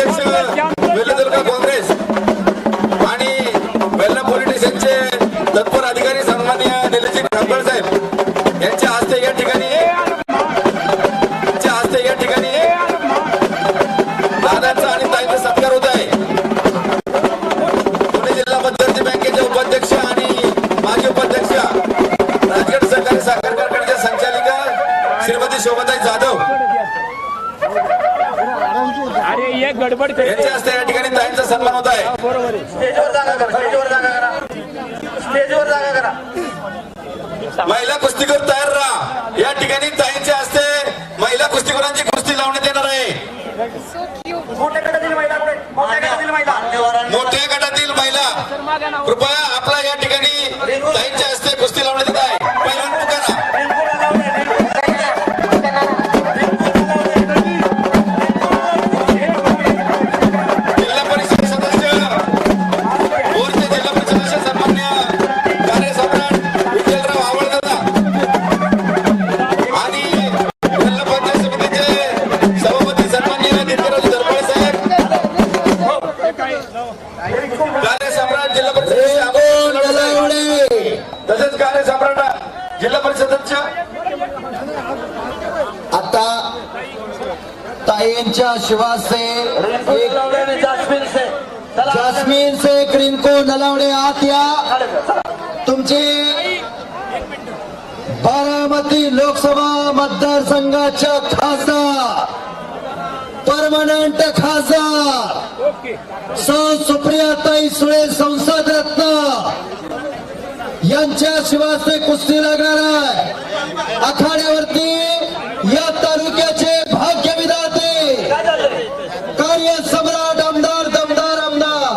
अध्यक्ष वेल्हे तालुका काँग्रेस गडबड कर यांच्या हस्ते या ठिकाणी ताईंचा सन्मान होत आहे. बरोबर स्टेजवर जागा करा स्टेजवर जागा करा. स्टेजवर जागा करा. महिला कुस्तीकर तयार राहा. या ठिकाणी ताईंच्या हस्ते महिला कुस्तीकरांची कुस्ती लावण्यात येणार आहे. मोठ्या गटातील महिला मोठ्या गटातील महिला. मोठ्या गटातील महिला. कृपया आपला या ठिकाणी ताईंच्या ताईंच्या शिवासे एक जास्मिन से चला. जास्मीन से क्रिंको नलावडे आत या. तुमचे बारामती लोकसभा मतदारसंघाच्या खासदार परमनंट खासदार सौ. सुप्रियाताई सुळे संसद रत्न. यांच्या शिवासे कुस्ती लागणार आहे. आखाड्यावरती या तालुक्याचे भाग्य विधाते काय चाललंय कार्य सम्राट आमदार दमदार आमदार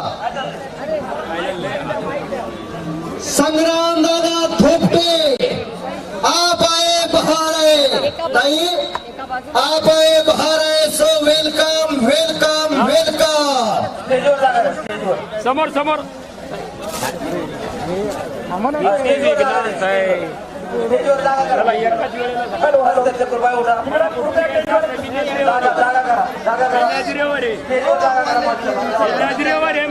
संग्राम दादा थोपटे. आप आए बहार आए. ताई आप आए बहार आए सो वेलकम वेलकम वेलकम स्टेजवर समोर. समोर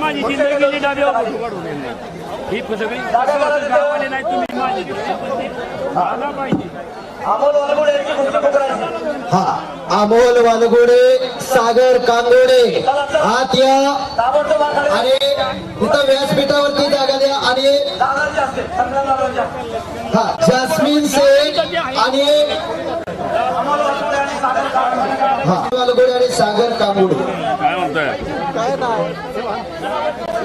माझी जिंदगी डाब्यावर ही सगळी गावाले नाही तुम्ही माझी आला पाहिजे अमोल वालगुडे हा अमोल सागर कांगोडे आत या. आणि इथं व्यासपीठावरती जागा द्या. आणि हा जास्मिन शेख आणि आणि सागर काळे. हा वालगोडे आणि सागर कांगोडे. काय म्हणताय?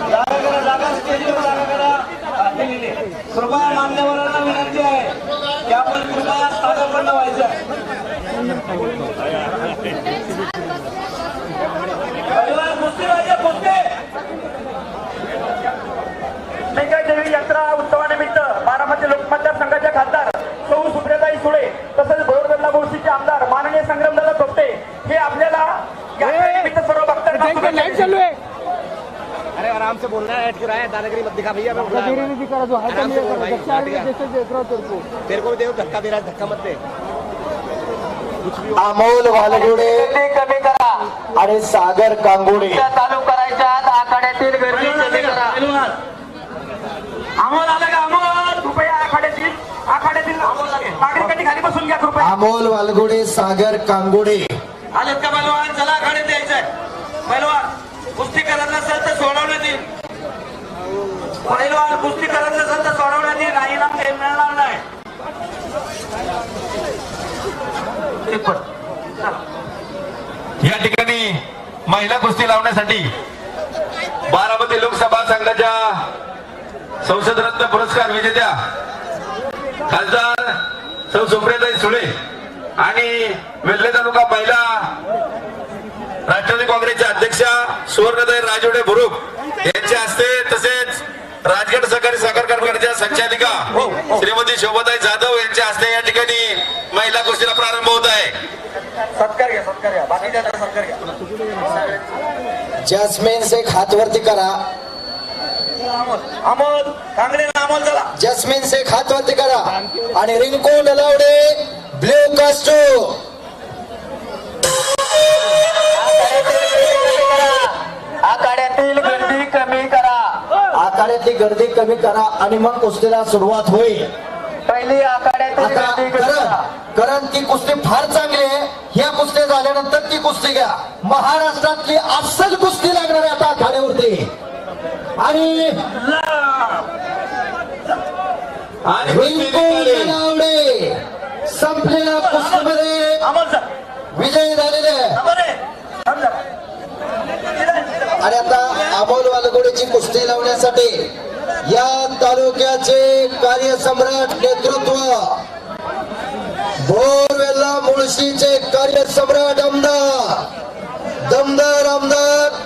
जागा करा. जागा कृपया मान्यवरांना विनंती आहे की आपण कृपया स्थानापन्न व्हायचं परिवार कुस्ती पाहिजे कुस्ती. लिंगाई देवी यात्रा उत्सवानिमित्त बारामती लोकमतदार संघाचे खासदार सौ सुप्रियाताई सुळे तसेच भोरगल्ला बोर्शीचे आमदार माननीय संग्रामदादा थोपटे हे आपल्याला यात्रेनिमित्त सर्व भक्तांना शुभेच्छा लाइट चालू आहे रहा है रहा है दादागिरी मत दिखा भैया मैं बोल रहा हूँ। आराम से बोल भाई तेरे को भी देखो धक्का दे रहा है धक्का मत दे। अमोल वालगोडे। कमी करा आणि सागर कांगोडे। चालू करायच्या आखाड्यातील गर्दी कमी करा. अमोल आलं का अमोल? कृपया आखाड्यातील आखाड्यातील नागरिकांनी खाली बसून घ्या कृपया. अमोल वालगोडे सागर कांगोडे. आलेत का पैलवान चला आखाड्यात द्यायचंय पैलवान कुस्ती करत नसेल तर सोडवण्यात येईल पहिलवान कुस्ती करत नसेल तर सोडवण्यात येईल नाही ना ते मिळणार नाही. या ठिकाणी महिला कुस्ती लावण्यासाठी बारामती लोकसभा संघाच्या संसदरत्न पुरस्कार विजेत्या खासदार सौ सुप्रियाताई सुळे आणि वेल्हे तालुका महिला राष्ट्रवादी काँग्रेसच्या अध्यक्षा सुवर्णताई राजवडे बुरुक यांच्या हस्ते तसेच राजगड सहकारी साखर कारखान्याच्या संचालिका श्रीमती शोभाताई जाधव यांच्या हस्ते या ठिकाणी महिला कुस्तीला प्रारंभ होत आहे. सत्कार घ्या सत्कार घ्या. बाकीच्या सत्कार घ्या. जस्मिन शेख हातवरती करा. अमोल अमोल कांगडेला अमोल चला. जस्मिन शेख हातवरती करा. आणि रिंकू नलावडे ब्ल्यू कास्टो आखाड्यातली गर्दी कमी करा आणि मग कुस्तीला सुरुवात होईल. पहिली आखाड्यातील आता गर्दी कमी करण करा. करण ती कुस्ती फार चांगली आहे. ह्या कुस्ती झाल्यानंतर ती कुस्ती घ्या. महाराष्ट्रातली अस्सल कुस्ती लागणार आहे आता आखाड्यावरती. आणि आणि रिंकू संपलेल्या कुस्तीमध्ये विजयी झालेले आणि आता अमोल वालगोडीची कुस्ती लावण्यासाठी या तालुक्याचे कार्यसम्राट नेतृत्व भोरवेल्ला मुळशीचे कार्यसम्राट आमदार दमदार आमदार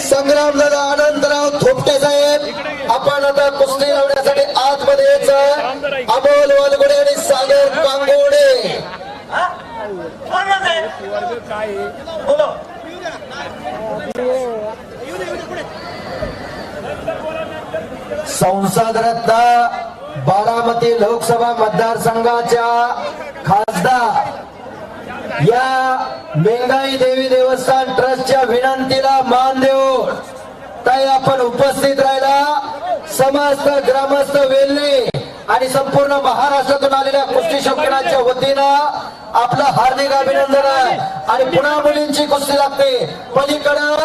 संग्रामदादा आनंदराव थोपटे साहेब. आपण आता कुस्ती लावण्यासाठी आतमध्ये यायचं. अमोल वालगोडे आणि सागर कांगोडे. संसदरत्न बारामती लोकसभा मतदारसंघाच्या खासदार या मेंगाई देवी देवस्थान ट्रस्टच्या विनंतीला मान देऊन ताई आपण उपस्थित राहिला. समस्त ग्रामस्थ वेल्हे आणि संपूर्ण महाराष्ट्रातून आलेल्या कुस्ती शौकीनाच्या वतीनं आपलं हार्दिक अभिनंदन आहे. आणि पुन्हा मुलींची कुस्ती लागते. पलीकडं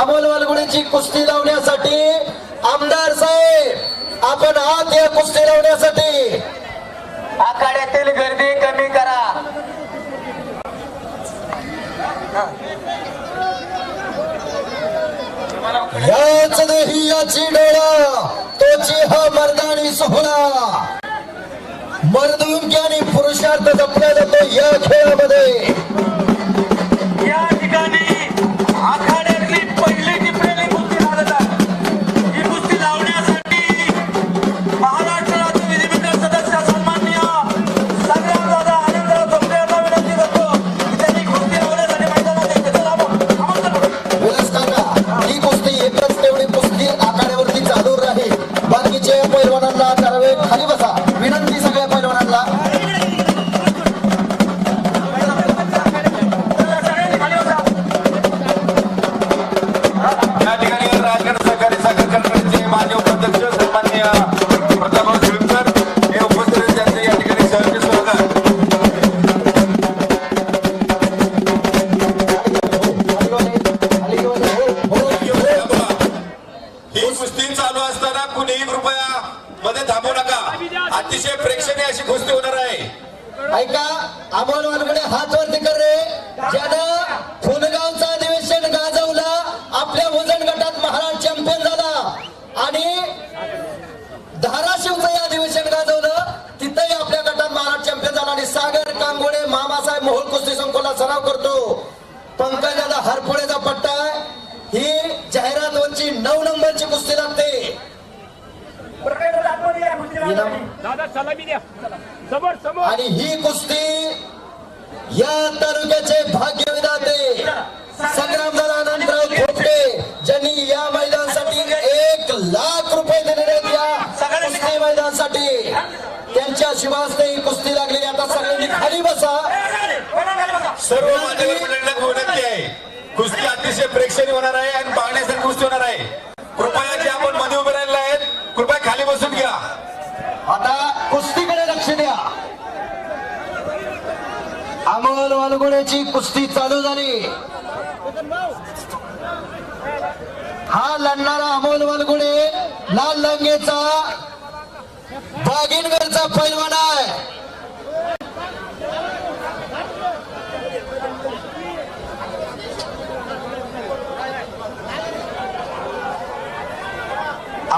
अमोल वालगुडीची कुस्ती लावण्यासाठी आमदार साहेब आपण आत या कुस्ती लावण्यासाठी. आखाड्यातील गर्दी कमी करा. याच देही याची डोळा तोची हा मर्दानी सोहळा. मर्दुंकी आणि पुरुषार्थ जपला जातो या खेळामध्ये. ही कुस्ती चालू असताना कुणीही कृपया मध्ये थांबू नका. अतिशय प्रेक्षणीय अशी कुस्ती होणार आहे. ऐका अमोल वालगडे हात वरती कर रे. ज्यानं फुलगावचं अधिवेशन गाजवलं आपल्या वजन गटात महाराज चॅम्पियन झाला. आणि धाराशिवचं हे अधिवेशन गाजवलं तिथंही आपल्या गटात महाराज चॅम्पियन झाला. आणि सागर कांगोडे मामासाहेब मोहोळ कुस्ती संकुला सराव करतो. पंकजा हरफोळेचा पट्टा आहे. ही जाहिरातवरची नंबरची कुस्ती लागते. दादा सलामी द्या. समोर समोर. आणि ही कुस्ती या तालुक्याचे भाग्य विधाते आनंदराव थोपटे ज्यांनी या मैदानासाठी एक लाख रुपये दिलेले आहेत या कुस्ती मैदानासाठी. त्यांच्या शिवासने ही कुस्ती लागलेली आता सगळ्यांनी खाली बसा. कोणा खाली बसा. सर्व मान्यवर मंडळींना विनंती आहे. कुस्ती अतिशय प्रेक्षणीय होणार आहे आणि पाहण्यासारखी कुस्ती होणार आहे कृपया जे आपण मध्ये उभे राहिलेले आहेत कृपया खाली बसून घ्या आता कुस्तीकडे लक्ष द्या. अमोल वालगोड्याची कुस्ती चालू झाली. हा लढणारा अमोल वालगुडे लाल लंगेचा बागिनगरचा पैलवान आहे.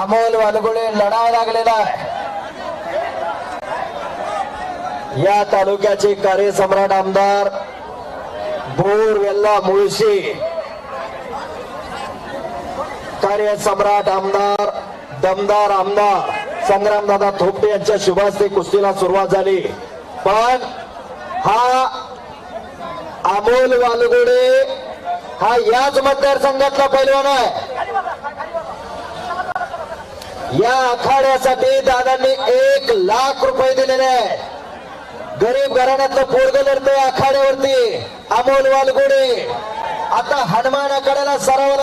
अमोल वालगुळे लढावा लागलेला आहे. या तालुक्याचे कार्यसम्राट आमदार बोर वेल्ला मुळशी. कार्यसम्राट आमदार दमदार आमदार संग्रामदादा थोपटे यांच्या शुभास्ते कुस्तीला सुरुवात झाली. पण हा अमोल वालगोडे हा याच मतदारसंघातला पैलवान आहे. या आखाड्यासाठी दादांनी एक लाख रुपये दिलेले आहेत. गरीब घराण्यातलं पोरग लढतंय आखाड्यावरती. अमोल वालगोडे. आता हनुमान आखाड्याला सराव